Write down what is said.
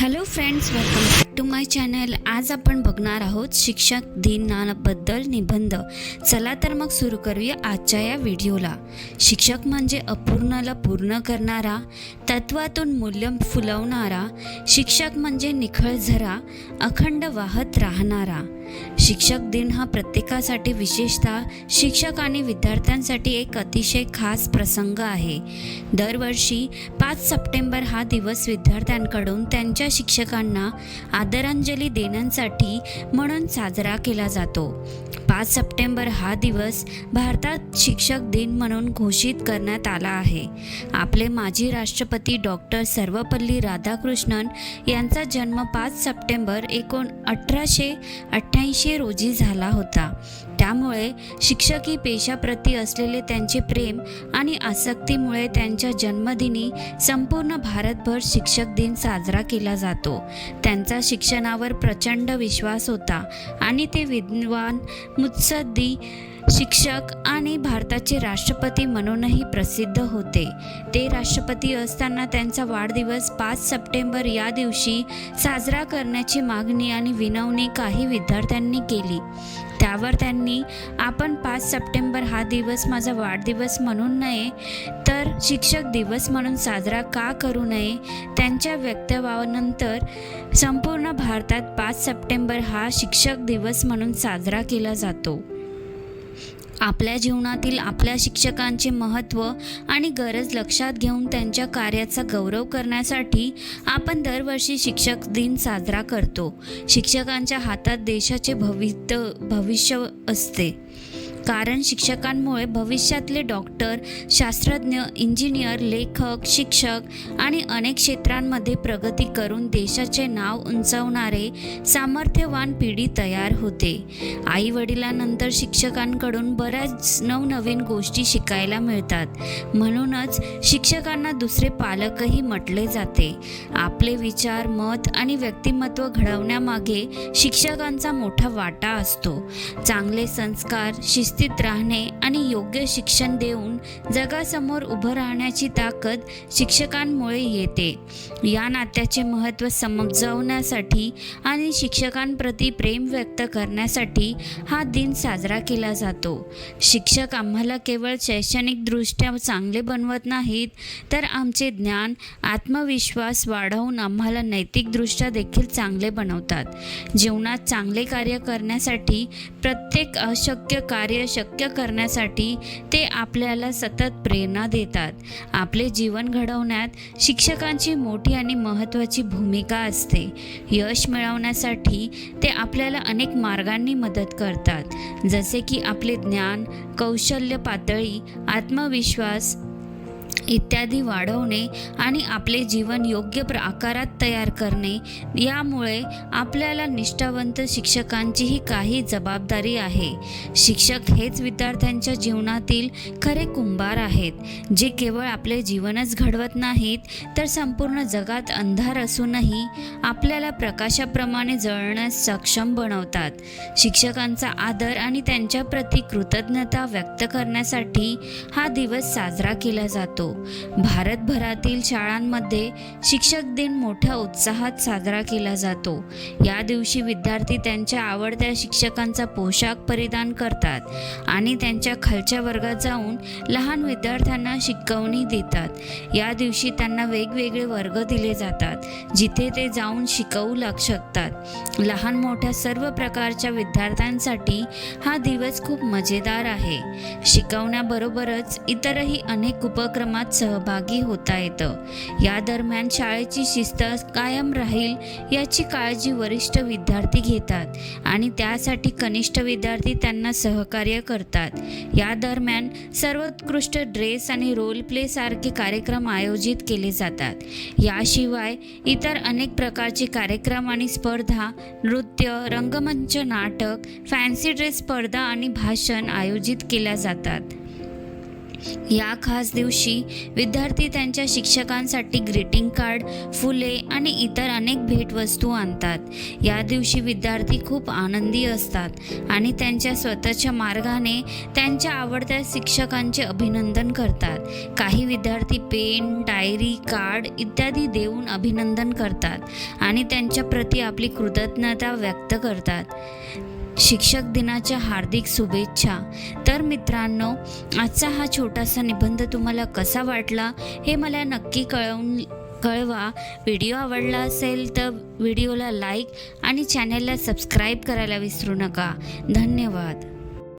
Hello friends welcome back to my channel आज आपण बघणार आहोत शिक्षक दिनाबद्दल निबंध. चला तर मग सुरू करूया आजच्या या व्हिडिओला. शिक्षक म्हणजे अपूर्णाला पूर्ण करणारा तत्वातून मूल्य फुलवणारा शिक्षक म्हणजे निखळ झरा अखंड वाहत राहणारा. शिक्षक दिन हा प्रत्येकासाठी विशेषतः शिक्षक आणि विद्यार्थ्यांसाठी एक अतिशय खास प्रसंग आहे. दरवर्षी पाच सप्टेंबर हा दिवस विद्यार्थ्यांकडून त्यांच्या शिक्षकांना आदरांजली देण्यासाठी म्हणून साजरा केला जातो. पाच सप्टेंबर हा दिवस भारतात शिक्षक दिन म्हणून घोषित करण्यात आला आहे. आपले माजी राष्ट्रपती डॉक्टर सर्वपल्ली राधाकृष्णन यांचा जन्म पाच सप्टेंबर एकोण अठराशे अठ्ठ्या अठ्ठ्याऐंशी रोजी झाला होता. त्यामुळे शिक्षकी पेशाप्रती असलेले त्यांचे प्रेम आणि आसक्तीमुळे त्यांच्या जन्मदिनी संपूर्ण भारतभर शिक्षक दिन साजरा केला जातो. त्यांचा शिक्षणावर प्रचंड विश्वास होता आणि ते विद्वान मुत्सद्दी शिक्षक आणि भारताचे राष्ट्रपती म्हणूनही प्रसिद्ध होते. ते राष्ट्रपती असताना त्यांचा वाढदिवस पाच सप्टेंबर या दिवशी साजरा करण्याची मागणी आणि विनवणी काही विद्यार्थ्यांनी केली. त्यावर त्यांनी आपण पाच सप्टेंबर हा दिवस माझा वाढदिवस म्हणून नये तर शिक्षक दिवस म्हणून साजरा का करू नये त्यांच्या वक्तव्यानंतर संपूर्ण भारतात पाच सप्टेंबर हा शिक्षक दिवस म्हणून साजरा केला जातो. आपल्या जीवनातील आपल्या शिक्षकांचे महत्त्व आणि गरज लक्षात घेऊन त्यांच्या कार्याचा गौरव करण्यासाठी आपण दरवर्षी शिक्षक दिन साजरा करतो. शिक्षकांच्या हातात देशाचे भवित भविष्य असते. कारण शिक्षकांमुळे भविष्यातले डॉक्टर शास्त्रज्ञ इंजिनियर लेखक शिक्षक आणि अनेक क्षेत्रांमध्ये प्रगती करून देशाचे नाव उंचावणारे सामर्थ्यवान पिढी तयार होते. आई वडिलांनंतर शिक्षकांकडून बऱ्याच नवनवीन गोष्टी शिकायला मिळतात. म्हणूनच शिक्षकांना दुसरे पालकही म्हटले जाते. आपले विचार मत आणि व्यक्तिमत्व घडवण्यामागे शिक्षकांचा मोठा वाटा असतो. चांगले संस्कार शिस्तीत राहणे आणि योग्य शिक्षण देऊन जगासमोर उभं राहण्याची ताकद शिक्षकांमुळे येते. या नात्याचे महत्त्व समजावण्यासाठी आणि शिक्षकांप्रती प्रेम व्यक्त करण्यासाठी हा दिन साजरा केला जातो. शिक्षक आम्हाला केवळ शैक्षणिकदृष्ट्या चांगले बनवत नाहीत तर आमचे ज्ञान आत्मविश्वास वाढवून आम्हाला नैतिकदृष्ट्या देखील चांगले बनवतात. जीवनात चांगले कार्य करण्यासाठी प्रत्येक अशक्य कार्य शक्य करण्यासाठी ते आपल्याला सतत प्रेरणा देतात. आपले जीवन घडवण्यात शिक्षकांची मोठी आणि महत्त्वाची भूमिका असते. यश मिळवण्यासाठी ते आपल्याला अनेक मार्गांनी मदत करतात. जसे की आपले ज्ञान कौशल्य पातळी आत्मविश्वास इत्यादी वाढवणे आणि आपले जीवन योग्य प्र आकारात तयार करणे यामुळे आपल्याला निष्ठावंत शिक्षकांचीही काही जबाबदारी आहे. शिक्षक हेच विद्यार्थ्यांच्या जीवनातील खरे कुंभार आहेत जे केवळ आपले जीवनच घडवत नाहीत तर संपूर्ण जगात अंधार असूनही आपल्याला प्रकाशाप्रमाणे जळण्यास सक्षम बनवतात. शिक्षकांचा आदर आणि त्यांच्याप्रती कृतज्ञता व्यक्त करण्यासाठी हा दिवस साजरा केला जातो. भारतभरातील शाळांमध्ये शिक्षक दिन मोठ्या उत्साहात साजरा केला जातो. या दिवशी विद्यार्थी त्यांच्या आवडत्या शिक्षकांचा पोशाख परिधान करतात आणि त्यांच्या खालच्या वर्गात जाऊन लहान विद्यार्थ्यांना शिकवणी देतात. या दिवशी त्यांना वेगवेगळे वर्ग दिले जातात जिथे ते जाऊन शिकवू लाग शकतात. लहान मोठ्या सर्व प्रकारच्या विद्यार्थ्यांसाठी हा दिवस खूप मजेदार आहे. शिकवण्याबरोबरच इतरही अनेक उपक्रम उपक्रमात सहभागी होता येतं. या दरम्यान शाळेची शिस्त कायम राहील याची काळजी वरिष्ठ विद्यार्थी घेतात आणि त्यासाठी कनिष्ठ विद्यार्थी त्यांना सहकार्य करतात. या दरम्यान सर्वोत्कृष्ट ड्रेस आणि रोल प्ले सारखे कार्यक्रम आयोजित केले जातात. याशिवाय इतर अनेक प्रकारचे कार्यक्रम आणि स्पर्धा नृत्य रंगमंच नाटक फॅन्सी ड्रेस स्पर्धा आणि भाषण आयोजित केल्या जातात. या खास दिवशी विद्यार्थी त्यांच्या शिक्षकांसाठी ग्रीटिंग कार्ड फुले आणि इतर अनेक भेटवस्तू आणतात. या दिवशी विद्यार्थी खूप आनंदी असतात आणि त्यांच्या स्वतःच्या मार्गाने त्यांच्या आवडत्या शिक्षकांचे अभिनंदन करतात. काही विद्यार्थी पेन डायरी कार्ड इत्यादी देऊन अभिनंदन करतात आणि त्यांच्याप्रती आपली कृतज्ञता व्यक्त करतात. शिक्षक दिनाच्या हार्दिक शुभेच्छा. तर मित्रांनो आजचा हा छोटासा निबंध तुम्हाला कसा वाटला हे मला नक्की कळवून कळवा. व्हिडिओ आवडला असेल तर व्हिडिओला लाईक आणि चॅनलला सबस्क्राईब करायला विसरू नका. धन्यवाद.